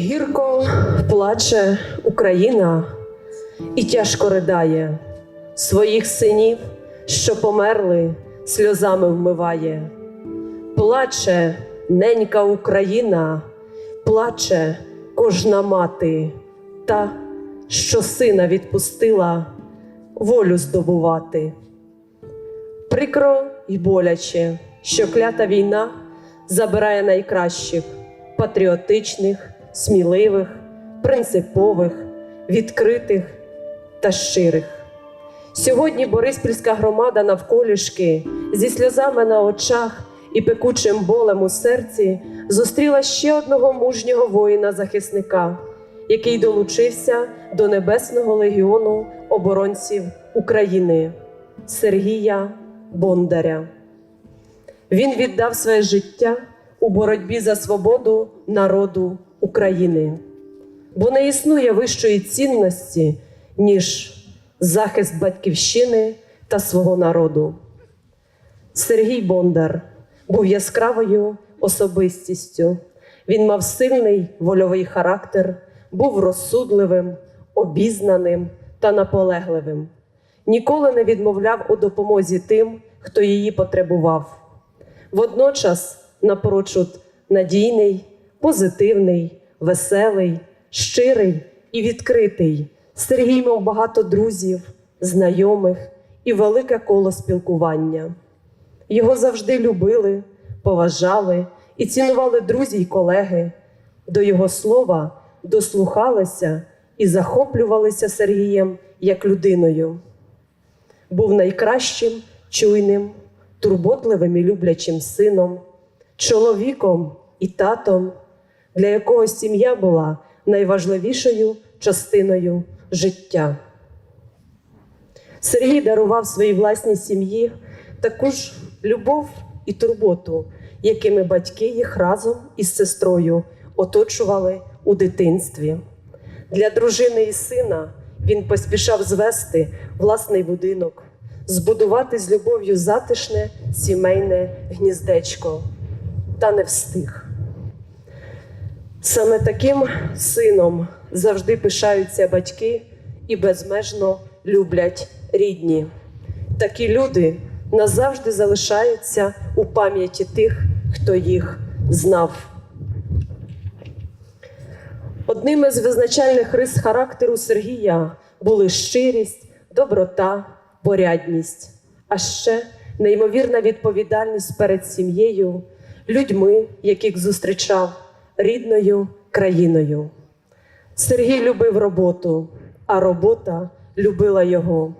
Прикро плаче Україна і тяжко ридає своїх синів, що померли, сльозами вмиває. Плаче ненька Україна, плаче кожна мати, та, що сина відпустила волю здобувати. Прикро й боляче, що клята війна забирає найкращих, патріотичних, сміливих, принципових, відкритих та щирих. Сьогодні Бориспільська громада навколішки зі сльозами на очах і пекучим болем у серці зустріла ще одного мужнього воїна-захисника, який долучився до Небесного легіону оборонців України Сергія Бондаря. Він віддав своє життя у боротьбі за свободу народу України, бо не існує вищої цінності, ніж захист батьківщини та свого народу. Сергій Бондар був яскравою особистістю. Він мав сильний вольовий характер, був розсудливим, обізнаним та наполегливим. Ніколи не відмовляв у допомозі тим, хто її потребував. Водночас, напрочуд, надійний, позитивний, веселий, щирий і відкритий. Сергій мав багато друзів, знайомих і велике коло спілкування. Його завжди любили, поважали і цінували друзі й колеги. До його слова дослухалися і захоплювалися Сергієм як людиною. Був найкращим, чуйним, турботливим і люблячим сином, чоловіком і татом, для якого сім'я була найважливішою частиною життя. Сергій дарував своїй власній сім'ї таку ж любов і турботу, якими батьки їх разом із сестрою оточували у дитинстві. Для дружини і сина він поспішав звести власний будинок, збудувати з любов'ю затишне сімейне гніздечко, та не встиг. Саме таким сином завжди пишаються батьки і безмежно люблять рідні. Такі люди назавжди залишаються у пам'яті тих, хто їх знав. Одним із визначальних рис характеру Сергія були щирість, доброта, порядність, а ще неймовірна відповідальність перед сім'єю, людьми, яких зустрічав, рідною країною. Сергій любив роботу, а робота любила його.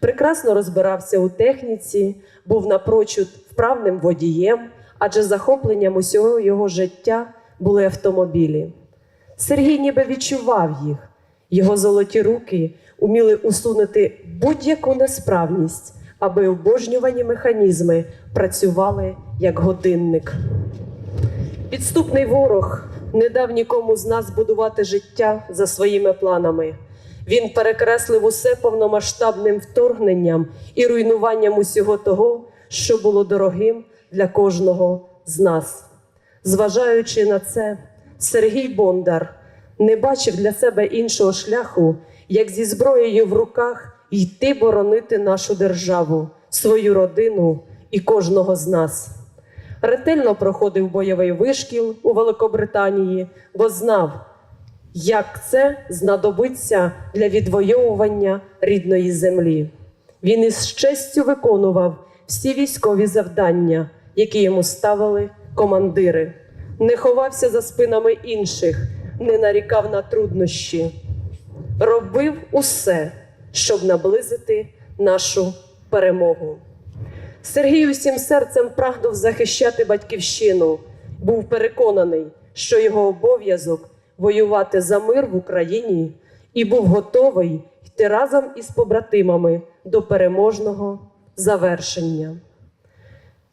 Прекрасно розбирався у техніці, був напрочуд вправним водієм, адже захопленням усього його життя були автомобілі. Сергій ніби відчував їх. Його золоті руки уміли усунути будь-яку несправність, аби обожнювані механізми працювали як годинник. Підступний ворог не дав нікому з нас будувати життя за своїми планами. Він перекреслив усе повномасштабним вторгненням і руйнуванням усього того, що було дорогим для кожного з нас. Зважаючи на це, Сергій Бондар не бачив для себе іншого шляху, як зі зброєю в руках йти боронити нашу державу, свою родину і кожного з нас. Ретельно проходив бойовий вишкіл у Великобританії, бо знав, як це знадобиться для відвоювання рідної землі. Він із честю виконував всі військові завдання, які йому ставили командири, не ховався за спинами інших, не нарікав на труднощі, робив усе, щоб наблизити нашу перемогу. Сергій усім серцем прагнув захищати батьківщину, був переконаний, що його обов'язок воювати за мир в Україні і був готовий йти разом із побратимами до переможного завершення.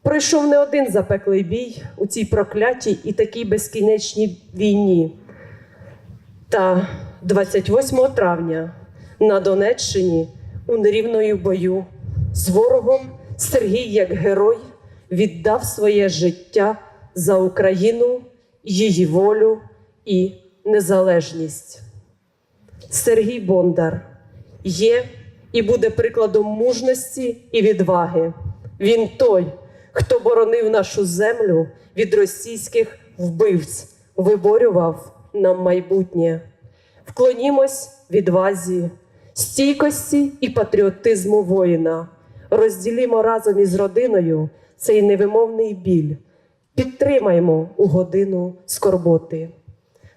Пройшов не один запеклий бій у цій проклятій і такій безкінечній війні. Та 28 травня на Донеччині у нерівною бою з ворогом Сергій, як герой, віддав своє життя за Україну, її волю і незалежність. Сергій Бондар є і буде прикладом мужності і відваги. Він той, хто боронив нашу землю від російських вбивць, виборював нам майбутнє. Вклонімось відвазі, стійкості і патріотизму воїна. Розділімо разом із родиною цей невимовний біль. Підтримаймо у годину скорботи.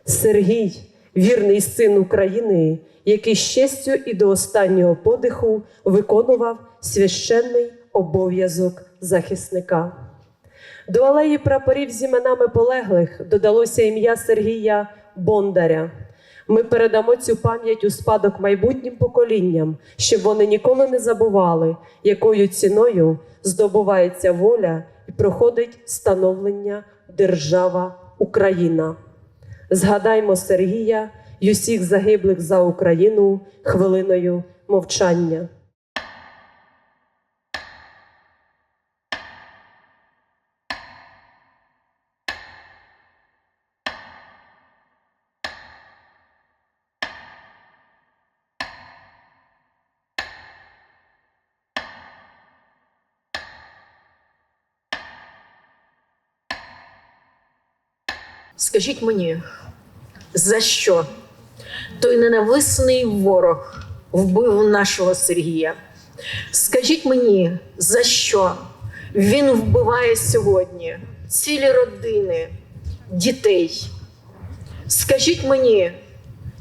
Сергій, вірний син України, який з і до останнього подиху виконував священний обов'язок захисника. До алеї прапорів з іменами полеглих додалося ім'я Сергія Бондаря. Ми передамо цю пам'ять у спадок майбутнім поколінням, щоб вони ніколи не забували, якою ціною здобувається воля і проходить становлення держава Україна. Згадаймо Сергія й усіх загиблих за Україну хвилиною мовчання. Скажіть мені, за що той ненависний ворог вбив нашого Сергія? Скажіть мені, за що він вбиває сьогодні цілі родини, дітей? Скажіть мені,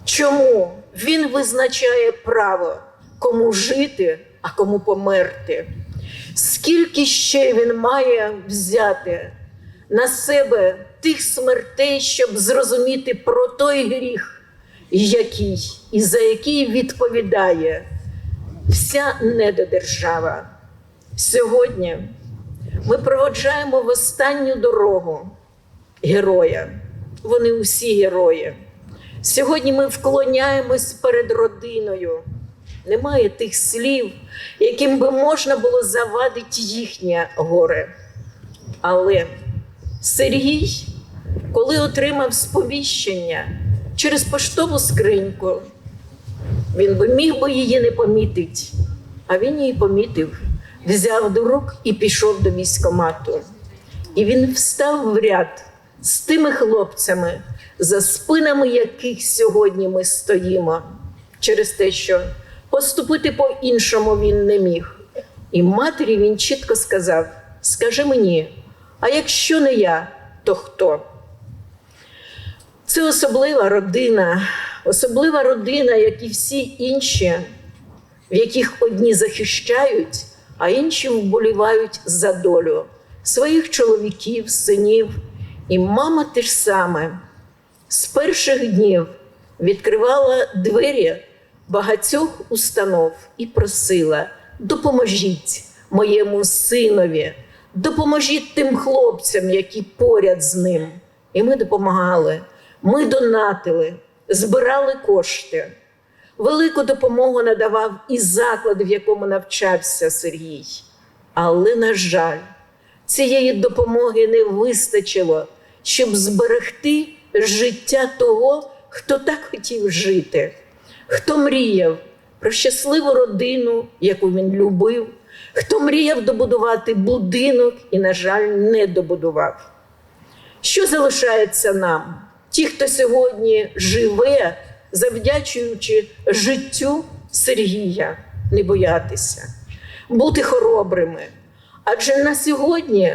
чому він визначає право, кому жити, а кому померти? Скільки ще він має взяти на себе тих смертей, щоб зрозуміти про той гріх, який і за який відповідає вся недодержава. Сьогодні ми проводжаємо в останню дорогу героя. Вони усі герої. Сьогодні ми вклоняємось перед родиною. Немає тих слів, яким би можна було завадити їхнє горе. Але Сергій, коли отримав сповіщення через поштову скриньку, він би міг би її не помітити, а він її помітив, взяв до рук і пішов до військомату. І він встав в ряд з тими хлопцями, за спинами яких сьогодні ми стоїмо, через те, що поступити по-іншому він не міг. І матері він чітко сказав: Скажи мені, а якщо не я, то хто? Це особлива родина, особлива родина, як і всі інші, в яких одні захищають, а інші вболівають за долю своїх чоловіків, синів. І мама те ж саме з перших днів відкривала двері багатьох установ і просила: допоможіть моєму синові, допоможіть тим хлопцям, які поряд з ним. І ми допомагали, ми донатили, збирали кошти. Велику допомогу надавав і заклад, в якому навчався Сергій. Але, на жаль, цієї допомоги не вистачило, щоб зберегти життя того, хто так хотів жити, хто мріяв про щасливу родину, яку він любив, хто мріяв добудувати будинок і, на жаль, не добудував. Що залишається нам? Ті, хто сьогодні живе, завдячуючи життю Сергія, не боятися, бути хоробрими. Адже на сьогодні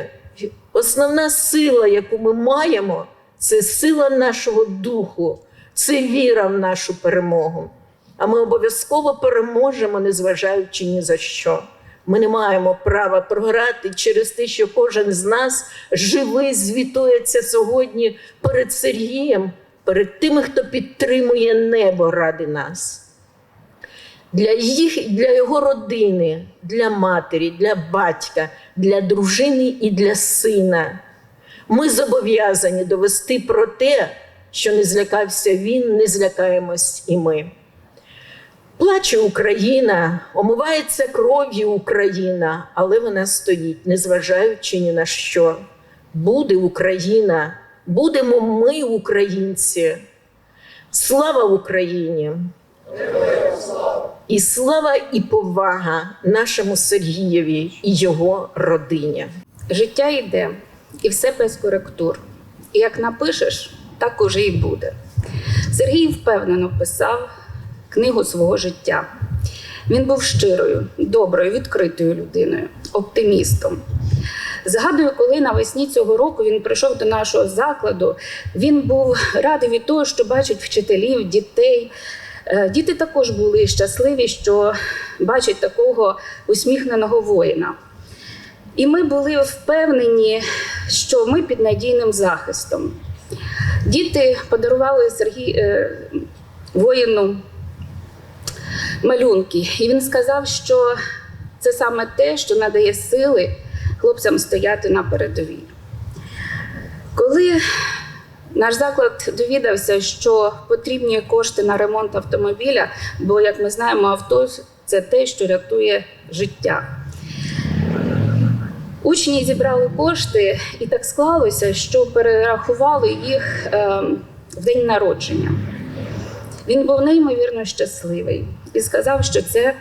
основна сила, яку ми маємо, це сила нашого духу, це віра в нашу перемогу. А ми обов'язково переможемо, незважаючи ні за що. Ми не маємо права програти через те, що кожен з нас живий звітується сьогодні перед Сергієм, перед тими, хто підтримує небо ради нас. Для, їх, для його родини, для матері, для батька, для дружини і для сина. Ми зобов'язані довести про те, що не злякався він, не злякаємось і ми. Плаче Україна, омивається кров'ю Україна, але вона стоїть, незважаючи ні на що. Буде Україна, будемо ми, українці. Слава Україні! І слава і повага нашому Сергієві і його родині. Життя йде, і все без коректур. І як напишеш, так уже і буде. Сергій впевнено писав книгу свого життя. Він був щирою, доброю, відкритою людиною, оптимістом. Згадую, коли навесні цього року він прийшов до нашого закладу, він був радий від того, що бачить вчителів, дітей. Е, Діти також були щасливі, що бачать такого усміхненого воїна. І ми були впевнені, що ми під надійним захистом. Діти подарували Сергій е, воїну малюнки, і він сказав, що це саме те, що надає сили хлопцям стояти на передовій. Коли наш заклад довідався, що потрібні кошти на ремонт автомобіля, бо, як ми знаємо, авто це те, що рятує життя. Учні зібрали кошти, і так склалося, що перерахували їх е, в день народження. Він був неймовірно щасливий і сказав, що це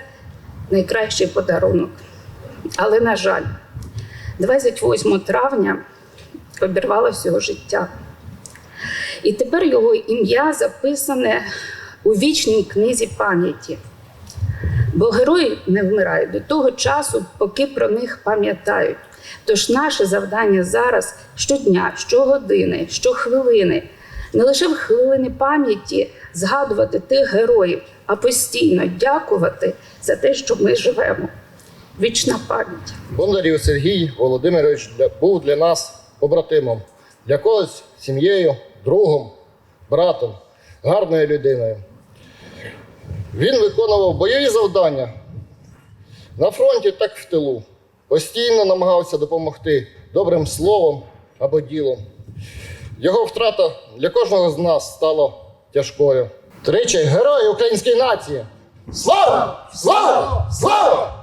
найкращий подарунок. Але, на жаль, 28 травня обірвалося його життя. І тепер його ім'я записане у вічній книзі пам'яті. Бо герої не вмирають до того часу, поки про них пам'ятають. Тож наше завдання зараз щодня, щогодини, щохвилини, не лише в хвилини пам'яті згадувати тих героїв, а постійно дякувати за те, що ми живемо. Вічна пам'ять. Бондарів Сергій Володимирович був для нас побратимом, для когось сім'єю, другом, братом, гарною людиною. Він виконував бойові завдання на фронті, так в тилу. Постійно намагався допомогти добрим словом або ділом. Його втрата для кожного з нас стала тяжкою. Тричі герої української нації! Слава! Слава! Слава!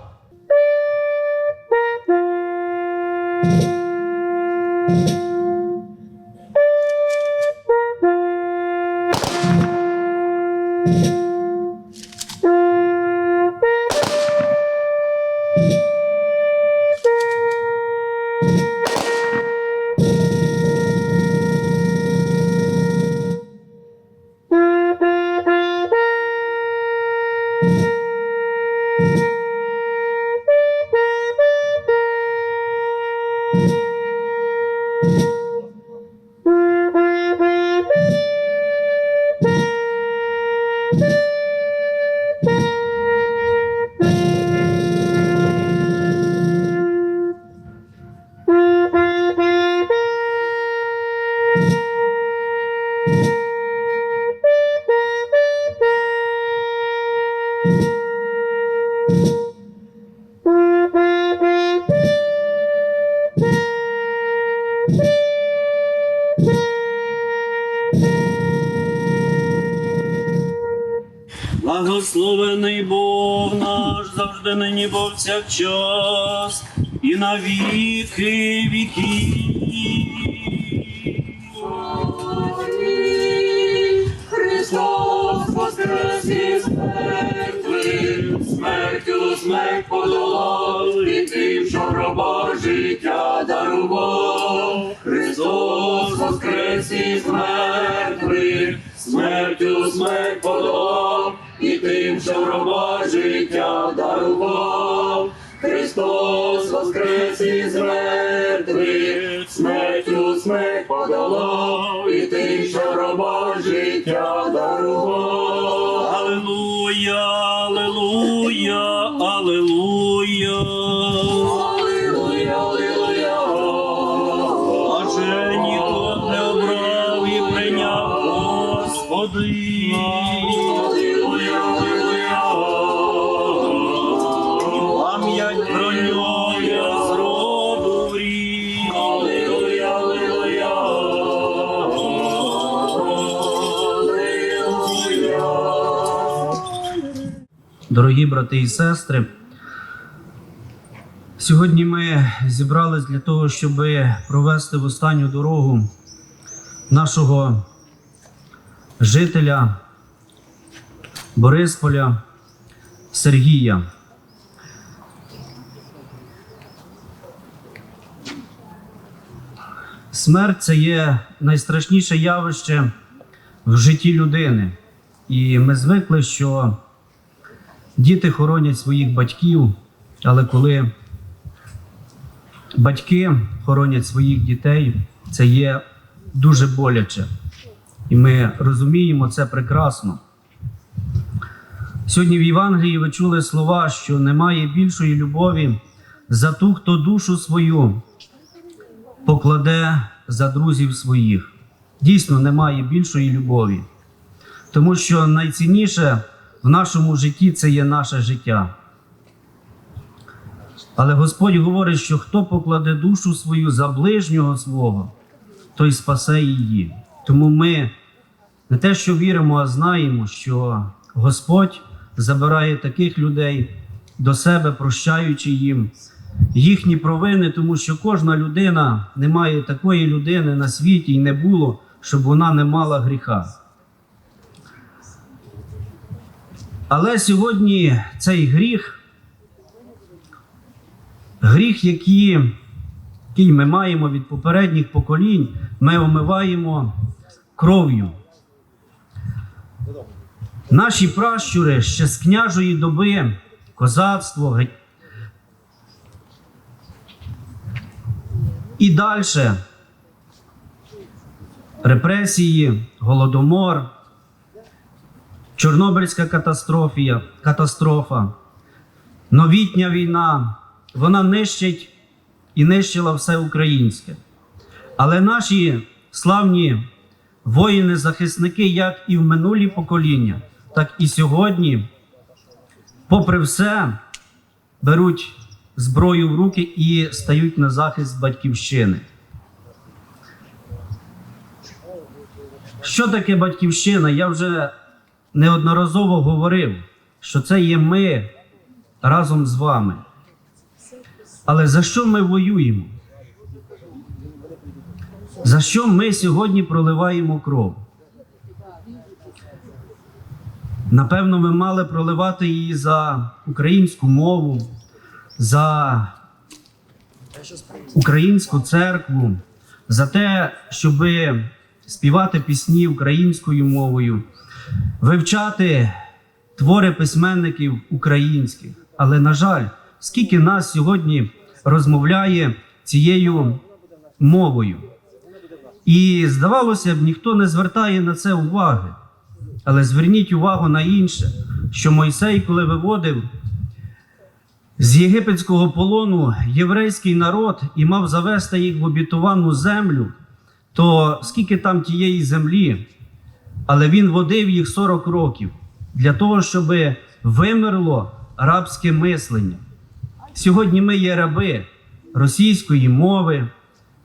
Благословений Бог наш завжди нині повсякчас і на віки віків. Христос воскрес із мертвих, смертю смерть подолав, і тим, що гроба життя дарував. Христос воскрес із мертвих, смертю смерть подолав, тим, що роба життя дарував. Христос воскрес із мертвих, смертю смерть подолав, і тим, що роба життя дарував. Дорогі брати і сестри, сьогодні ми зібрались для того, щоб провести в останню дорогу нашого жителя Борисполя Сергія. Смерть це є найстрашніше явище в житті людини. І ми звикли, що діти хоронять своїх батьків, але коли батьки хоронять своїх дітей, це є дуже боляче. І ми розуміємо це прекрасно. Сьогодні в Євангелії ви чули слова, що немає більшої любові за ту, хто душу свою покладе за друзів своїх. Дійсно, немає більшої любові. Тому що найцінніше в нашому житті це є наше життя. Але Господь говорить, що хто покладе душу свою за ближнього свого, той спасе її. Тому ми не те, що віримо, а знаємо, що Господь забирає таких людей до себе, прощаючи їм їхні провини, тому що кожна людина не має такої людини на світі і не було, щоб вона не мала гріха. Але сьогодні цей гріх, гріх, який, який ми маємо від попередніх поколінь, ми омиваємо кров'ю. Наші пращури ще з княжої доби, козацтво, і далі репресії, голодомор, Чорнобильська катастрофія, катастрофа, новітня війна, вона нищить і нищила все українське. Але наші славні воїни-захисники, як і в минулі покоління, так і сьогодні, попри все, беруть зброю в руки і стають на захист батьківщини. Що таке батьківщина? Я вже неодноразово говорив, що це є ми разом з вами. Але за що ми воюємо? За що ми сьогодні проливаємо кров? Напевно, ми мали проливати її за українську мову, за українську церкву, за те, щоб співати пісні українською мовою, вивчати твори письменників українських. Але, на жаль, скільки нас сьогодні розмовляє цією мовою. І здавалося б, ніхто не звертає на це уваги. Але зверніть увагу на інше, що Мойсей, коли виводив з єгипетського полону єврейський народ і мав завести їх в обітовану землю, то скільки там тієї землі, але він водив їх 40 років для того, щоб вимерло рабське мислення. Сьогодні ми є раби російської мови,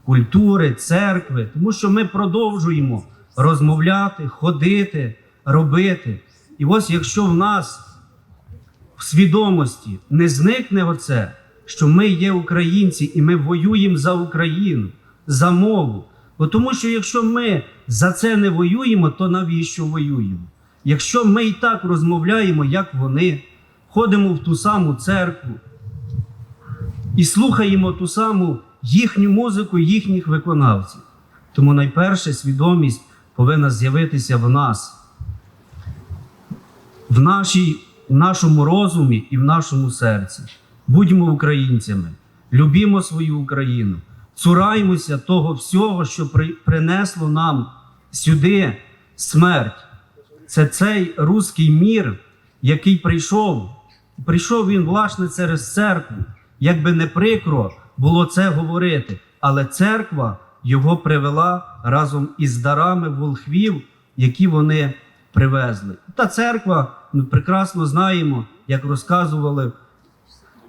культури, церкви, тому що ми продовжуємо розмовляти, ходити, робити. І ось якщо в нас в свідомості не зникне оце, що ми є українці і ми воюємо за Україну, за мову. Бо тому що якщо ми за це не воюємо, то навіщо воюємо? Якщо ми і так розмовляємо, як вони, ходимо в ту саму церкву і слухаємо ту саму їхню музику, їхніх виконавців. Тому найперше свідомість повинна з'явитися в нас, в, нашій, в нашому розумі і в нашому серці. Будьмо українцями, любімо свою Україну, цураймося того всього, що принесло нам сюди смерть. Це цей руський мір, який прийшов. Прийшов він, власне, через церкву. Як би не прикро було це говорити, але церква його привела разом із дарами волхвів, які вони привезли. Та церква, ми прекрасно знаємо, як розказували,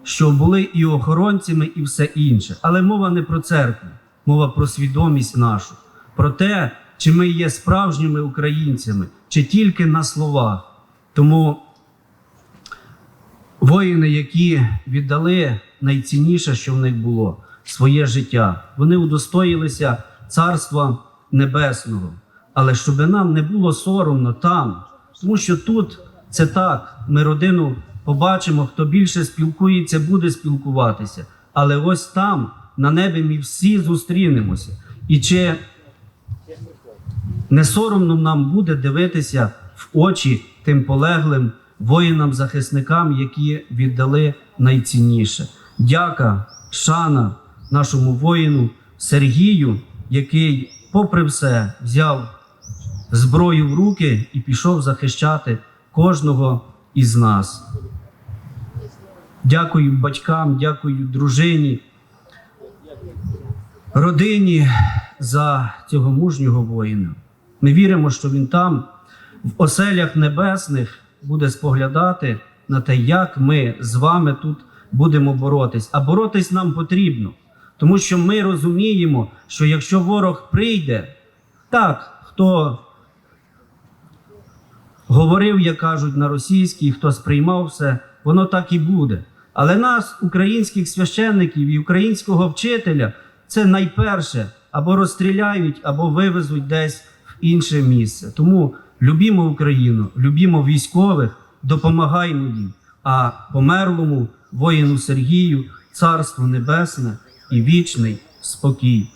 що були і охоронцями, і все інше. Але мова не про церкву, мова про свідомість нашу, про те, чи ми є справжніми українцями, чи тільки на словах. Тому воїни, які віддали найцінніше, що в них було своє життя, вони удостоїлися Царства Небесного. Але щоб нам не було соромно там, тому що тут Це так, ми родину побачимо, хто більше спілкується, буде спілкуватися. Але ось там, на небі, ми всі зустрінемося. І чи не соромно нам буде дивитися в очі тим полеглим воїнам-захисникам, які віддали найцінніше. Дяка, шана нашому воїну Сергію, який, попри все, взяв зброю в руки і пішов захищати кожного із нас. Дякую батькам, дякую дружині, родині за цього мужнього воїна. Ми віримо, що він там, в оселях небесних, буде споглядати на те, як ми з вами тут будемо боротись. А боротись нам потрібно, тому що ми розуміємо, що якщо ворог прийде, так, хто говорив, як кажуть, на російській, хто сприймав все, воно так і буде. Але нас, українських священників і українського вчителя, це найперше або розстріляють, або вивезуть десь в інше місце. Тому любімо Україну, любімо військових, допомагаємо їм. А померлому воїну Сергію царство небесне і вічний спокій.